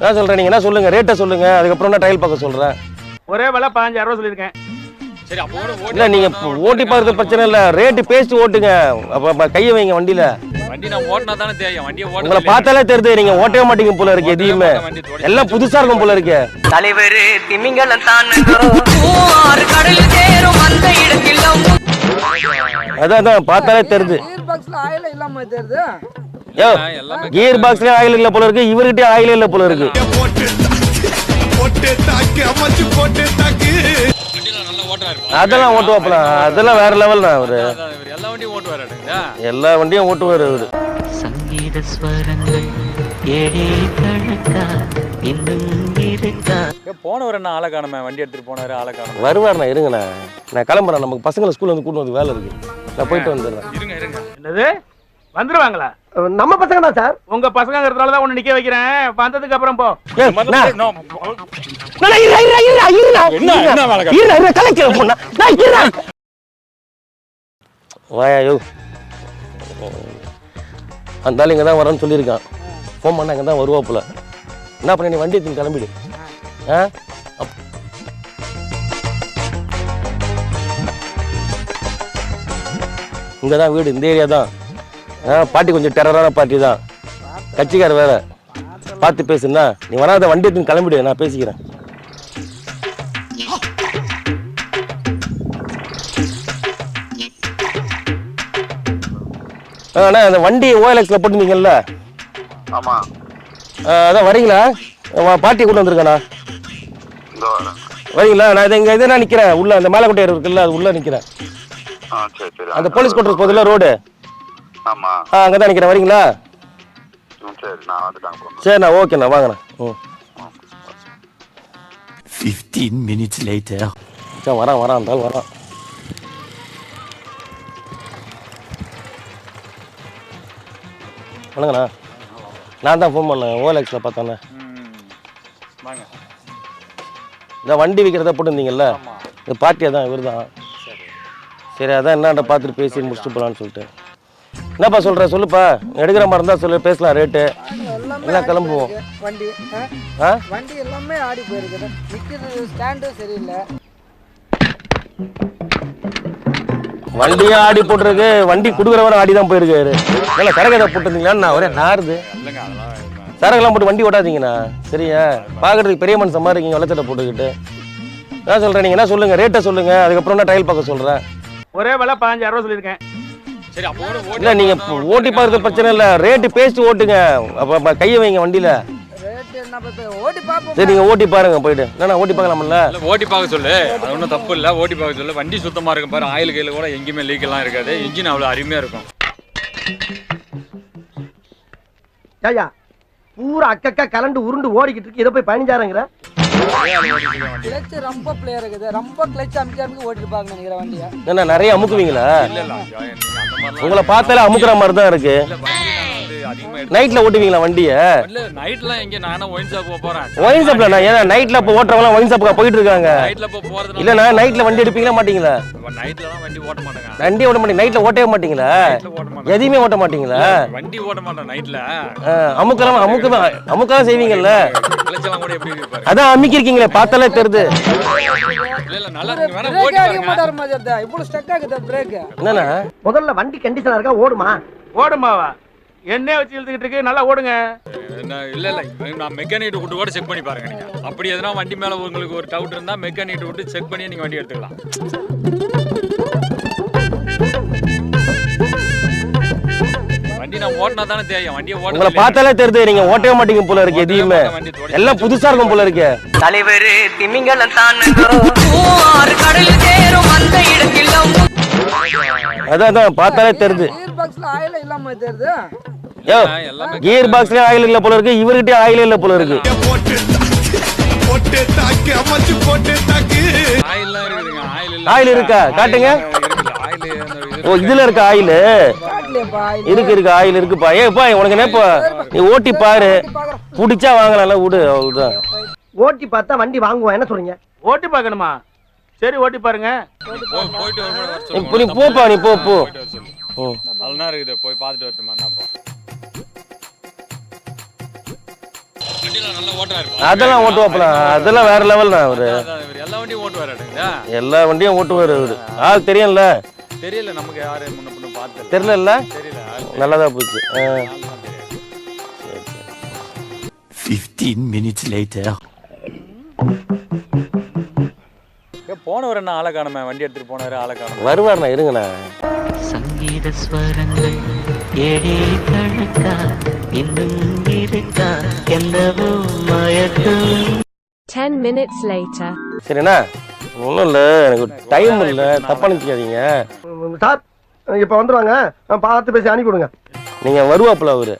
நான் சொல்கிறேன் நீங்கள் என்ன சொல்லுங்கள் ரேட்டை சொல்லுங்கள் அதுக்கப்புறம் நான் ட்ரையல் பார்க்க சொல்கிறேன் ஒரே விலை பதினஞ்சாயிரம் ரூபா சொல்லியிருக்கேன். இல்லை நீங்கள் ஓட்டி பார்க்கறது பிரச்சனை இல்லை. ரேட்டு பேசிட்டு ஓட்டுங்க. அப்போ கையை வைங்க வண்டியில். வண்டி நான் ஓட்டினா தானே தெரியும். வண்டியை ஓட்ட உங்களை பார்த்தாலே தெரியுது. நீங்கள் ஓட்டவே மாட்டீங்க போல இருக்கு எதையுமே. எல்லாம் புதுசாக இருக்கும் போல இருக்கு. தலைவர் திமிங்கலம் அதான் அதான். பார்த்தாலே தெரியுது. கீர் பாக்ஸ்ல ஆயில் கியர் இல்ல போல இருக்கு இவர்கிட்ட ஆயில் இல்ல போல இருக்கு. வண்டியில நல்லா ஓட்டுறாரு அதெல்லாம் ஓட்டுவாப்ல அதெல்லாம் வேற லெவல் தான் அவரு எல்லா வண்டியும் ஓட்டுவாருங்க எல்லா வண்டியும் ஓட்டுவாரு அவரு. சங்கீத ஸ்வரங்கள் போனவர் என்ன ஆளை காணுமே? வண்டி எடுத்துட்டு போனாரு ஆளை காணுமே. வருவாருண்ணா இருங்கண்ணா. நான் கிளம்புறேன் நமக்கு பசங்களை ஸ்கூல்ல வந்து கூட்டு வந்து வேலை இருக்கு. நான் போயிட்டு வந்துடுறேன். இருங்க இருங்க. என்னது? வந்துருவாங்களா? நம்ம பசங்க தான் சார். உங்க பசங்கிறதுனால தான் உன்னை நிக்க வைக்கிறேன். வந்ததுக்கு அப்புறம் போ. ஏய், அண்ணா, No, அண்ணா, இருடா, இருடா, இருடா, இருடா, என்ன, இருடா. என்ன வேலை இருடா, இருடா, கலைக்கிற பொண்ணா. நான் இருடா. வாயா யோ. அந்த இங்கே தான் வரேன்னு சொல்லியிருக்கான். ஃபோன் பண்ண இங்கே தான் வருவாப்புல என்ன பண்ண நீ வண்டி எடுத்துன்னு கிளம்பிடு. ஆ? அப்- இங்கே தான் வீடு இந்த ஏரியா தான் ஆ பாட்டி கொஞ்சம் டெரரான பாட்டி தான். கட்சிக்கார வேற. பார்த்து பேசுனா நீ வராத வண்டி எடுத்துன்னு கிளம்பிடு நான் பேசிக்கிறேன். அண்ணா அந்த வண்டி ஓஎல்எக்ஸில் போட்டுருந்தீங்கல்ல? ஆமா. ஆ, அதான் வரீங்களா? பாட்டியை கூட்டு வந்திருக்கேண்ணா வரீங்களா? நான் இது இங்கே இதே நிற்கிறேன் உள்ள அந்த மேலக்கோட்டை இருக்குல்ல அது உள்ளே நிற்கிறேன் அந்த போலீஸ் கோட்டர் போதில்ல ரோடு? ஆ அங்கே தான் நிற்கிறேன் வரீங்களா சரிண்ணா ஓகேண்ணா வாங்கண்ணா. ம் 15 minutes later. சரி வரான் வரான் அந்த ஆள் வரான். வணங்கண்ணா நான் தான் ஃபோன் பண்ணேன். ஓஎல்எக்ஸில் பார்த்தேண்ணே இந்த வண்டி விற்கிறத போட்டிருந்தீங்கல்ல? இந்த பார்ட்டியாக தான் இவர் தான் சரி அதான் என்னன்ற பார்த்துட்டு பேசி முடிச்சுட்டு போகலான்னு சொல்லிட்டு. என்னப்பா சொல்கிற சொல்லுப்பா. எடுக்கிற மாதிரி இருந்தால் சொல்லு பேசலாம் ரேட்டு எல்லாமே கிளம்புவோம். வண்டி ஆ? வண்டி எல்லாமே ஆடி போயிருக்குது ஸ்டாண்டும் சரியில்லை. வண்டியும் ஆடி போட்டிருக்கு. வண்டி கொடுக்குறவரை ஆடி தான் போயிருக்காரு நல்லா சரக்கு எதாவது போட்டிருந்தீங்களா நான் ஒரே நாருது. சரக்குலாம் போட்டு வண்டி ஓட்டாதீங்கண்ணா. சரியா? பார்க்கறதுக்கு பெரிய மனுஷன் மாதிரி இருக்கீங்க வெள்ளச்சட்டை போட்டுக்கிட்டு. நான் சொல்கிறேன் நீங்கள் என்ன சொல்லுங்கள் ரேட்டை சொல்லுங்கள் அதுக்கப்புறம் நான் ட்ரையல் பார்க்க சொல்கிறேன் ஒரே விலை பதினஞ்சாயிரம் ரூபா சொல்லியிருக்கேன். இல்லை நீங்கள் ஓட்டி பார்க்கறது பிரச்சனை இல்லை. ரேட்டு பேசிட்டு ஓட்டுங்க. அப்போ கையை வைங்க வண்டியில். என்ன சரி நீங்கள் ஓட்டி பாருங்க போயிட்டு. என்னண்ணா ஓட்டி பார்க்கலாம்ல இல்ல, ஓட்டி பார்க்க சொல்லு. அது ஒன்றும் தப்பு இல்லை. ஓட்டி பார்க்க சொல்லு. வண்டி சுத்தமா இருக்கும் பாரு. ஆயில் கையில் கூட எங்கேயுமே லீக் எல்லாம் இருக்காது. இன்ஜின் அவ்வளோ அருமையா இருக்கும். ஐயா பூரா அக்கக்கா கலண்டு உருண்டு ஓடிக்கிட்டு இருக்கு. இதை போய் பதினஞ்சாயிரங்கிற கிளச் ரொம்ப பிளேயர் இருக்குது. ரொம்ப கிளச் அமைக்க அமைக்க ஓட்டிட்டு பாக்க நினைக்கிற வண்டியை. என்ன நிறைய அமுக்குவீங்களா? உங்களை பார்த்தாலே அமுக்குற மாதிரி தான் இருக்கு நைட்டில் ஓட்டுவீங்களா வண்டியை? நைட்லாம் எங்க ஒயின் ஷாப் போறேன். ஒயின் ஷாப்ல நான் ஏன்னா நைட்டில் இப்போ ஓட்டுறவங்களாம் ஒயின் ஷாப்புக்கு போயிட்டு இருக்காங்க. நைட்ல இப்போ போறது இல்லைண்ணா நைட்டில் வண்டி எடுப்பீங்களா மாட்டீங்களா? நைட்ல தான் வண்டி ஓட்ட மாட்டேங்க. வண்டி ஓட்ட மாட்டீங்க. நைட்டில் ஓட்டவே மாட்டீங்களா? நைட்ல எதையுமே ஓட்ட மாட்டீங்களா? வண்டி ஓட்ட மாட்டேன் நைட்ல அமுக்கலாம் அமுக்க அமுக்கலாம் செய்வீங்கல்ல? கிளச்செல்லாம் கூட எப்படி இருப்பாரு அதான் அமுக்கிருக்கீங்களே பார்த்தாலே தெரியுது. முதல்ல வண்டி கண்டிஷனா இருக்கா ஓடுமா? ஓடுமாவா? எண்ணெய் வச்சு இழுத்துக்கிட்டு இருக்கு. நல்லா ஓடுங்க. என்ன இல்ல இல்ல. நான் மெக்கானிக் விட்டு கூட செக் பண்ணி பாருங்க நீங்க. அப்படி எதனா வண்டி மேல உங்களுக்கு ஒரு டவுட் இருந்தா மெக்கானிக் விட்டு செக் பண்ணி நீங்க வண்டி எடுத்துக்கலாம். வண்டி நான் ஓட்டினா தானே தெரியும். வண்டியை ஓட்ட உங்களை பார்த்தாலே தெரியுது. நீங்க ஓட்டவே மாட்டீங்க போல இருக்கு எதையுமே. எல்லாம் புதுசா இருக்கும் போல இருக்கு. தலைவர் திமிங்கலம் ஆறு கடல் சேரும் அந்த இடத்தில் அதான் பார்த்தாலே தெரியுது. பாக்ஸ்ல ஆயில் இல்லாம தெரியுது. கியர் பாக்ஸ்லயும் ஆயில் இல்ல போல இருக்கு இவர்கிட்ட ஆயில் இல்ல போல இருக்கு. ஆயில் இல்ல. ஆயில் இருக்கா? காட்டுங்க. ஆயில் ஓ இதுல இருக்க? ஆயில்? இருக்கு இருக்கு ஆயில் இருக்குப்பா. ஏப்பா உனக்கு என்னப்பா? நீ ஓட்டி பாரு. பிடிச்சா வாங்கலாம்ல விடு அவ்வளவுதான். ஓட்டி பார்த்தா வண்டி வாங்குவோம் என்ன சொல்றீங்க? ஓட்டி பார்க்கணுமா? சரி ஓட்டி பாருங்க. இப்போ நீ. போப்பா நீ போ போ. அதெல்லாம் இருக்குது போய் பார்த்துட்டு வரட்டுமா அதெல்லாம் ஓட்டுவாப்புல. அதெல்லாம் வேற லெவல் தான் அவரு எல்லா வண்டியும் ஓட்டுவாருங்க எல்லா வண்டியும் ஓட்டுவார் அவரு. ஆள் தெரியும்ல தெரியல நமக்கு யாரு முன்ன பின்ன தெரியல தெரியல. நல்லதா போச்சு. ஆ. ஆள்லாம் தெரியாது. 15 minutes later. ஏ, போனவர் என்ன ஆளை காணுமே? வண்டி எடுத்துட்டு போனாரு ஆளை காணுமே. வருவார்ண்ணா இருங்கண்ணா. சங்கீத ஸ்வரங்கள் ஏழே கணக்கா இன்னும் இருக்கா என்னவோ மயக்கம். 10 minutes later. சரிண்ணா ஒன்றும் இல்லை எனக்கு டைம் இல்லை தப்பா நினைக்காதீங்க சார் இப்ப வந்துருவாங்க. நான் பார்த்து பேசி அனுப்பி விடுங்க. நீங்கள் வருவாப்புல அவரு.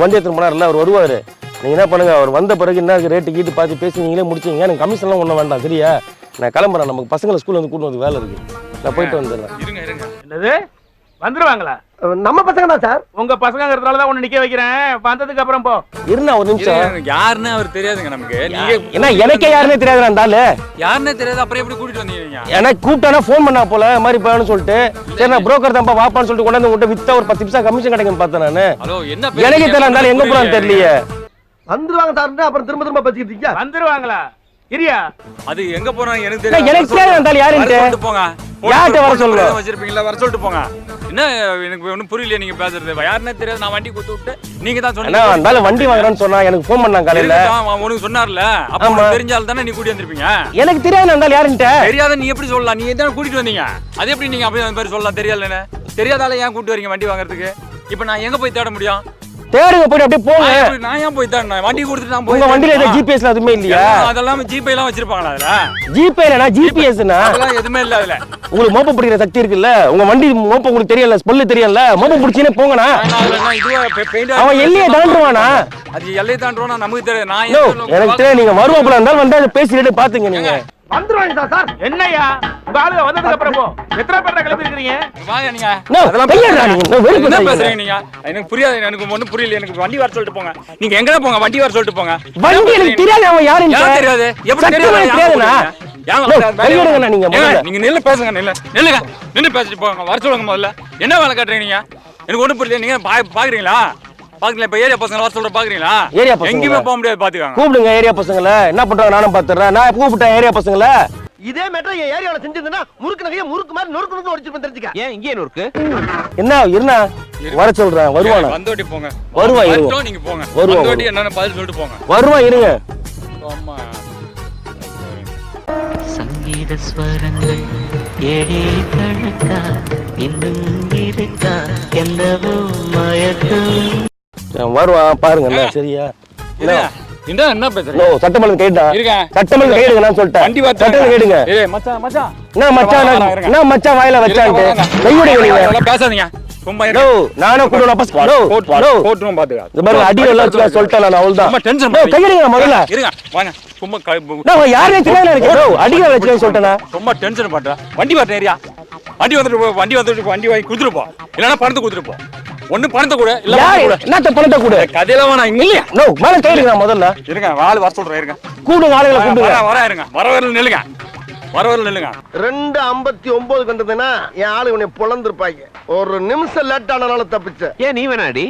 வண்டி எடுத்துட்டு போனார்ல அவர் வருவார். நீங்கள் என்ன பண்ணுங்க அவர் வந்த பிறகு என்ன ரேட்டு கீட்டு பார்த்து பேசி நீங்களே முடிச்சிங்க எனக்கு கமிஷன்லாம் ஒன்றும் வேண்டாம் சரியா? நான் கிளம்புறேன் நமக்கு பசங்களை ஸ்கூல்ல வந்து கூட்டு வந்து வேலை இருக்கு. நான் போயிட்டு வந்துடுறேன். இருங்க இருங்க. என்னது? வந்துருவாங்களா? நம்ம பசங்க தான் சார். உங்க பசங்கிறதுனால தான் உன்னை நிக்க வைக்கிறேன். வந்ததுக்கு அப்புறம் போ. இருந்தா ஒரு நிமிஷம். யாருன்னு அவர் தெரியாதுங்க நமக்கு. நீங்க ஏன்னா எனக்கே யாருன்னே தெரியாது ஆளு. யாருன்னே தெரியாது அப்புறம் எப்படி கூட்டிட்டு வந்தீங்க? எனக்கு கூப்பிட்டானா ஃபோன் பண்ணா போல மாதிரி போகணும்னு சொல்லிட்டு. சரி நான் புரோக்கர் தான்ப்பா வாப்பான்னு சொல்லிட்டு கொண்டாந்து உங்கள்கிட்ட வித்தா ஒரு பத்து நிமிஷம் கமிஷன் கிடைக்கும் பார்த்தேன் நான். ஹலோ என்ன எனக்கு தெரியல இருந்தாலும் எங்க போறான்னு தெரியலையே. வந்துருவாங்க சார் அப்புறம் திரும்ப திரும்ப பேசிக்கிட்டு இருக்கீங்க. வந்துருவாங்களா? இரியா. அது எங்க போறாங்க எனக்கு நான் தெரியாது. எனக்கு யாருன்ட்டு. வர சொல்லிட்டு போங்க. யார்கிட்ட வர number வச்சிருப்பீங்களா? வர சொல்லிட்டு போங்க. என்ன எனக்கு ஒன்றும் புரியல நீங்க பேசுறது. யாருன்னே தெரியாது. நான் வண்டி கொடுத்து விட்டு நீங்க தான் சொன்னீங்க. இருந்தாலும் வண்டி வாங்குறேன்னு சொன்னா எனக்கு ஃபோன் பண்ணாங்க காலையில. உனக்கு சொன்னார்ல. அப்ப. உனக்கு தெரிஞ்சால் தானே நீ கூட்டி வந்திருப்பீங்க? எனக்கு தெரியாது இருந்தாலும் யாருன்ட்டு? தெரியாத நீ எப்படி சொல்லலாம்? நீ தான் கூட்டிட்டு வந்தீங்க? அது எப்படி நீங்க அப்படி அந்த மாதிரி சொல்லலாம்? தெரியலன்னு தெரியாதால ஏன் கூட்டி வரீங்க வண்டி வாங்குறதுக்கு? இப்போ நான் எங்க போய் தேட முடியும்? தேடுங்க போயிட்டு அப்படியே போங்க. நான் ஏன் போய் தேடணும் வண்டி கொடுத்துட்டு நான் போய் உங்க எதுவும் தேடணுமா? ஜிபிஎஸ்ல எதுவுமே இல்லையா? அதெல்லாம் ஜிபே எல்லாம் வச்சிருப்பாங்களா அதுல? ஜிபே இல்லைனா ஜிபிஎஸ்னா அதெல்லாம் எதுவுமே இல்ல அதுல. உங்களுக்கு மோப்ப பிடிக்கிற சக்தி இருக்குல்ல? உங்க வண்டி மோப்ப உங்களுக்கு தெரியல ஸ்மெல்லு தெரியல. மோப்ப பிடிச்சினே போங்கண்ணா. நான் அதுல என்ன இதுவா பெ- paint ஆ- அவன் எல்லையை தாண்டுவானா? அது எல்லையை தாண்டுவானா? நமக்கு தெரியாது. நான் எனக்கு தெரியாது. நீங்க வருவாப்புல இருந்தாலும் வந்து பேசிட்டு பாத்துங்க நீங்க. வந்துருவாங்க சார் உங்க ஆளுங்க வந்ததுக்கு அப்புறம் போ. எத்தனை பேர் கிளம்பி வாங்க நீங்க. அதெல்லாம் என்ன பேசுறீங்க. நீங்க? எனக்கு புரியாது. எனக்கு ஒண்ணும் புரியல. எனக்கு வண்டி வர சொல்லிட்டு போங்க. நீங்க எங்க போங்க? வண்டி வர சொல்லிட்டு போங்க. வண்டி எனக்கு தெரியாது. அவன் எப்படி தெரியாது? நீங்க ஏங்க, முதல்ல. நீங்க நில்லு பேசுங்க நில்லு. நில்லுங்க. நின்னு பேசிட்டு போங்க. வர சொல்லுங்க முதல்ல. என்ன வேலை காட்டுறீங்க நீங்க? எனக்கு ஒண்ணும் புரியல. நீங்க பா- பாக்குறீங்களா? பாக்குறீங்களா இப்ப ஏரியா பசங்க வர சொல்ற பாக்குறீங்களா? ஏரியா பசங்களா? எங்கேயுமே போக முடியாது பாத்துக்காங்க. கூப்பிடுங்க ஏரியா பசங்கள. என்ன பண்றாங்க? நானும் பாத்துறேன். நான் கூப்பிட்டேன் ஏரியா பசங்கள. இதே மேட்டர் என் ஏரியாவில் செஞ்சிருந்தா முறுக்கு நகைய முறுக்கு மாதிரி நொறுக்கு நொறுக்கு ஒடிச்சிருப்பேன் தெரிஞ்சுக்க. ஏன் இங்கே இருக்கு என்ன இருந்தா வர சொல்றேன். வருவானா? வந்தோட்டி போங்க. வருவான், இருங்க. நீங்க போங்க. வருவான், வந்தோட்டி என்னன்னு பதில் சொல்லிட்டு போங்க. வருவான் இருங்க. ஆமா சங்கீத ஸ்வரங்கள் ஏழே கணக்கா இன்னும் இருக்கா என்னவோ மயக்கம் வருவான் பாருங்க சரியா. என்ன? பேசுறீங்க சட்டமன்ற கைடா இருங்க. சட்டமன்ற கைடுங்க நான் சொல்லிட்டேன். வண்டி வர சட்டம் கைடுங்க. ஏய் மச்சான் மச்சான். என்ன மச்சான் நான்- மச்சான் வாயில வச்சான்ட்டு கையோட பேசாதீங்க. நானும் கூட பஸ் நோ நோ போட்டுரும் பாத்துக்க. அடி எல்லாம் சொல்லிட்டேன் நான் அவ்வளவுதான் சும்மா டென்ஷன் கையெடுங்க முதல்ல. இருங்க வாங்க சும்மா நான் தெரியாது எனக்கு நோ அடிக்க சொல்லிட்டேனா? சும்மா டென்ஷன் பண்ற. வண்டி ஏரியா வண்டி வந்துட்டு வண்டி வந்துட்டு வண்டி வாங்கி இல்லைன்னா பணத்தை கொடுத்துட்டு போ. ஒண்ணு பணத்தை கூட இல்ல யார் பணத்தை கூட. என்னத்த பணத்தை கொடு? கதையெல்லாம் வேணாம் இங்க இல்லையா? நோ மேல கையெடுங்க முதல்ல. இருங்க ஆள் வர சொல்றேன் இருங்க. கூடுங்க ஆளுகளை வர கூப்பிடுங்க வர- வர இருங்க. வர வரல நில்லுங்க. வர வரல நில்லுங்க. ரெண்டு ஐம்பத்தி ஒன்பது கண்டதுன்னா என் ஆளு உன்னை பொழந்திருப்பாங்க. ஒரு நிமிஷம் லேட் ஆனனால தப்பிச்ச ஏன் நீ வேணாடி?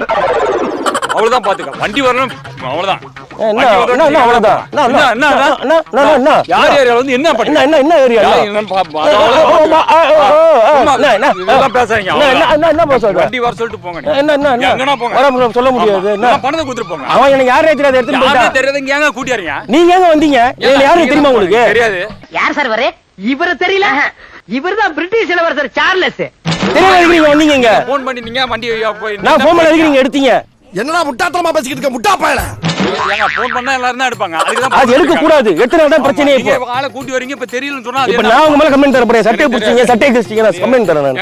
அவ்வளவுதான் பாத்துக்க வண்டி வரணும் அவ்வளவுதான் இவரு தெரியல இவர்தான் பிரிட்டிஷ் இளவரசர் சார்லஸ் நீங்க வந்தீங்க போன் பண்ணி நீங்க வண்டி போய் நான் போன் பண்ண எடுத்தீங்க என்னடா முட்டாத்தனமா பேசிக்கிட்டு இருக்க? முட்டா பயல. ஏங்க போன் பண்ணா எல்லாரும் தான் எடுப்பாங்க. அதுக்கு தான் அது எடுக்க கூடாது. எத்தனை தான் பிரச்சனையே இப்போ? ஆளை கூட்டி வரீங்க இப்ப தெரியலன்னு சொன்னா அது இப்ப என்ன? நான் உங்க மேல கமெண்ட் தர போறேன் சட்டையை எனக்கு பிடிச்சீங்க சட்டையை கிழிச்சிங்க நான் கமெண்ட் தரேன் நான்.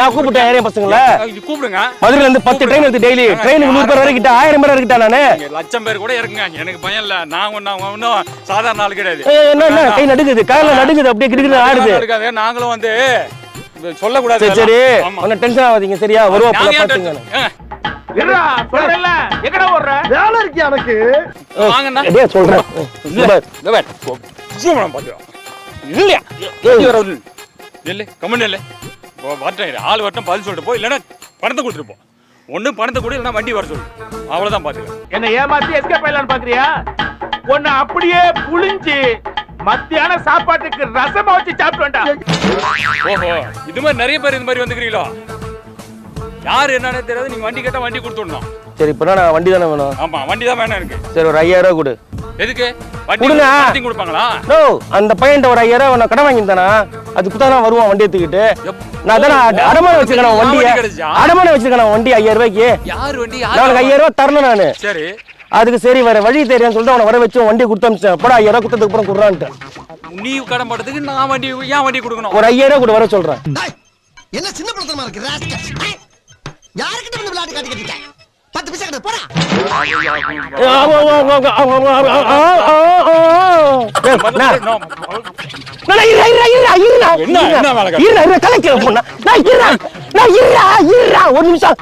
நான் கூப்பிட்டேன் ஏரியா பசங்கள. இது கூப்பிடுங்க. மதுரையில இருந்து பத்து ட்ரெயின் எடுத்து டெய்லி ட்ரெயினுக்கு நூறு பேர் வரைக்கிட்ட ஆயிரம் பேர் இருக்கிட்டா நானு? லட்சம் பேர் கூட இருக்குங்க எனக்கு பயம் இல்ல. நான் ஒன்னும் ஒன்னும் சாதாரண ஆள் கிடையாது. ஏய், என்ன என்ன? கை நடுங்குது. கால நடுங்குது. அப்படியே கிடுக்குது ஆடுது. நாங்களும் வந்து சொல்லக்கூடாது சரி சரி. ஒன்னும் டென்ஷன் ஆகாதீங்க. சரியா? வருவா பாத்துங்க. எங்கடா ஓடுற? வேலை இருக்கு எனக்கு. வாங்கண்ணா. அப்படியே சொல்றேன்? இல்ல, இந்த zoom பண்ண பாத்துக்கோ. இல்லையா? வருது. வரட்டும் இரு. ஆள் வரட்டும் பதில் சொல்லிட்டு போ. இல்லைன்னா பணத்தை கொடுத்துட்டு போ. ஒண்ணு பணத்தை கூட வண்டி வர சொல்லு. அவ்வளவுதான் பாத்துக்க. என்ன ஏமாத்தி எஸ்கேப் ஆயிடலான்னு பாக்குறியா? உன்னை அப்படியே புளிஞ்சு மத்தியான சாப்பாட்டுக்கு ரசமா வச்சு சாப்பிட்டு வேண்டாம். ஓஹோ இது மாதிரி நிறைய பேர் இது மாதிரி வந்துக்கிறீங்களோ? யார் என்னன்னே தெரியாது நீங்க வண்டி கேட்டா வண்டி கொடுத்துடணும். சரி இப்போ நான் வண்டி தானே வேணும்? ஆமா வண்டி தான் வேணும் எனக்கு. சரி ஒரு ஐயாயிரம் ரூபா கொடு. எதுக்கு? வண்டி கொடுங்க. வண்டி கொடுப்பாங்களா? நோ அந்த பையன்ட்ட ஒரு ஐயாயிரம் ரூபா நான் கடன் வாங்கியிருந்தானா அதுக்கு தான் வருவான் வண்டி எடுத்துக்கிட்டு. எப்- நான் தானே அட- அடமானம் வச்சிருக்கேன் வண்டியை. வண்டி கிடைச்சா? அடமானம் வச்சிருக்கேன் வண்டி ஐயாயிரம் ரூபாய்க்கு. யார் வண்டி? நான் உனக்கு ஐயாயிரம் ரூபாய் தரல நானு. சரி. அதுக்கு சரி வர வழி தெரியான்னு சொல்லிட்டு அவனை வர வச்சு வண்டி கொடுத்து அமிச்சேன் போடா ஐயாயிரம் ரூபாய் கொடுத்ததுக்கு அப்புறம் குடுறான்ட்டு. நீ கடன் படுறதுக்கு நான் வண்டி ஏன் வண்டி கொடுக்கணும்? ஒரு ஐயாயிரம் ரூபாய் கூட வர சொல்றேன். என்ன சின்ன படத்தனமா இருக்கு ராஸ்கல் யாருக்கிட்ட வந்து விளையாட்டு காட்டிக்கிட்டு இருக்க? பத்து பைசா கிட்ட போடா. காட்டு? ஒரு நிமிஷம்.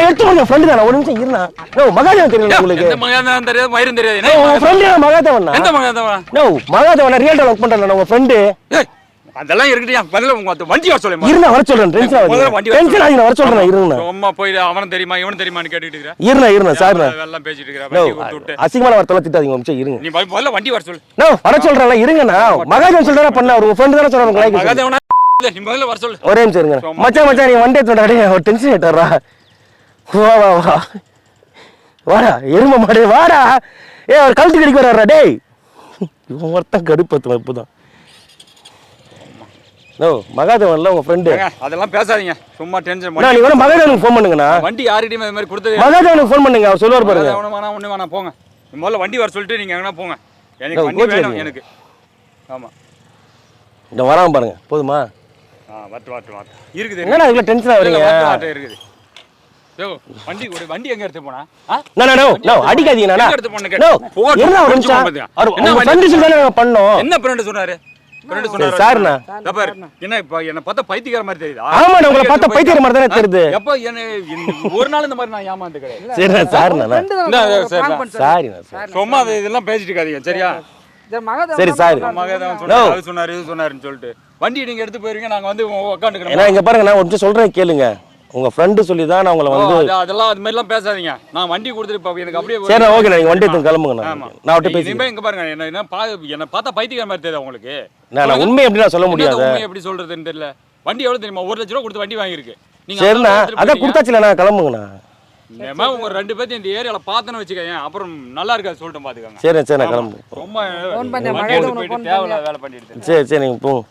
எடுத்து போன ஃப்ரெண்டு தானே ஒரு நிமிஷம் இருண்ணா நோ மகாதேவன் தெரியல உங்களுக்கு? எந்த மகன் தெரியாது மயிரும் தெரியாது. No, friend Mahadevan? எந்த மகன் நோ மகாதேவன் ரியல் ஒர்க் பண்றேன் உங்க ஃப்ரெண்டு ஏய், அதெல்லாம் இருக்கட்டும் முதல்ல உங்க வண்டி வர சொல்லு இருண்ணா வர சொல்றேன் டென்ஷன் முதல்ல வண்டி டென்ஷன் ஆகுது வர சொல்றேன் இருங்கண்ணா சும்மா போய் அவனும் தெரியுமா இவனும் தெரியுமான்னு கேட்டுட்டு இருக்கிற? இருண்ணா இருண்ணா சார் எல்லாம் பேசிட்டு விட்டு அசிங்கமான வார்த்தை திட்டாதீங்க ஒரு நிமிஷம் இருங்க. நீ முதல்ல வண்டி வர சொல்லு. நோ வர சொல்றேன்ல இருங்கண்ணா மகாதேவன் சொல்றா பண்ண ஒரு ஃப்ரெண்டு தானே சொல்றாங்க உங்க like மகாதேவனா இல்ல, நீ முதல்ல வர சொல்லு. ஒரே நிமிஷம் இருங்க. மச்சான் மச்சான் நீ வண்டி எடுத்து அடே ஒரு டென்ஷன் ஆயிட்டாரா வா வா வா. வாடா எரும மாடே வாடா. ஏ அவர் கழுத்து கடிக்க வர்றாரா டேய். இவன் ஒருத்தன் கடுப்பத்துவன் இப்போதான். நோ மகாதேவன்ல உங்க ஃப்ரெண்டு அதெல்லாம் பேசாதீங்க. சும்மா டென்ஷன் நான் நீ வேணா மகாதேவனுக்கு ஃபோன் பண்ணுங்கண்ணா. வண்டி யார்கிட்டயும் இது மாதிரி கொடுத்தது மகாதேவனுக்கு ஃபோன் பண்ணுங்க அவர் சொல்லுவார் பாருங்க. அவனும் வேணாம் ஒண்ணு வேணாம் போங்க. முதல்ல வண்டி வர சொல்லிட்டு நீங்க எங்கன்னா போங்க. எனக்கு வண்டி வேணும். எனக்கு. ஆமா. இந்த வராம பாருங்க. போதுமா? ஆ வரட்டு வரட்டு வரட்டு இருக்குது என்னடா இவ்வளோ டென்ஷன் வரட்டு, வரட்டு இருக்குது. வண்டி வண்டி எங்க எடுத்து போனா? நோ நோ நோ அடிக்காதீங்க என்ன ஒரு நிமிஷம்? என்ன பண்ணோம். என்ன சரி, சொன்னாரு? சார்ண்ணா. பாரு, என்ன இப்ப என்ன பார்த்தா பைத்தியக்கார மாதிரி தெரியுதா? ஆமாண்ணா, உங்களை பார்த்தா பைத்தியக்கார மாதிரி தானே தெரியுது. எப்ப என்ன ஒரு நாள் இந்த மாதிரி நான் ஏமாந்து கிடையாது சரிண்ணா சார்ண்ணா சாரிண்ணா சார். சும்மா அது இதெல்லாம் பேசிட்டு இருக்காதீங்க சரியா? சரி, சரி. சொன்னாரு. அது சொன்னாரு இது சொன்னாருன்னு சொல்லிட்டு. வண்டி நீங்க எடுத்து போயிருவீங்க நாங்க வந்து ஏன்னா உட்காந்துக்கிறோம் இங்க பாருங்க நான் நிமிஷம் சொல்றேன் கேளுங்க. உங்க ஃப்ரெண்டு சொல்லி தான் நான் உங்களை வந்து அதெல்லாம் அது மாதிரிலாம் பேசாதீங்க. நான் வண்டி கொடுத்துட்டு இப்ப எனக்கு அப்படியே சரி ஓகே நீங்க வண்டி எடுத்து கிளம்புங்க நான் அவர்கிட்ட பேசி இங்க பாருங்க என்ன என்ன பா என்ன பார்த்தா பைத்தியக்கார மாதிரி தெரியுதா உங்களுக்கு? நான் உண்மை எப்படி நான் சொல்ல முடியாது? உண்மை எப்படி சொல்றதுன்னு தெரியல. வண்டி எவ்வளவு தெரியுமா? ஒரு லட்ச ரூபா கொடுத்து வண்டி வாங்கியிருக்கு. நீங்க சரிண்ணா அதான். கொடுத்தாச்சுல நான் கிளம்புங்கண்ணா. இனிமே உங்க ரெண்டு பேர்த்தையும் இந்த ஏரியால பார்த்தேன்னு வச்சுக்கோங்க அப்புறம் நல்லா இருக்காது சொல்லிட்டு பாத்துக்கோங்க. சரி சரி நான் கிளம்பு ரொம்ப வேலை பண்ணிட்டு சரி சரி நீங்க போங்க.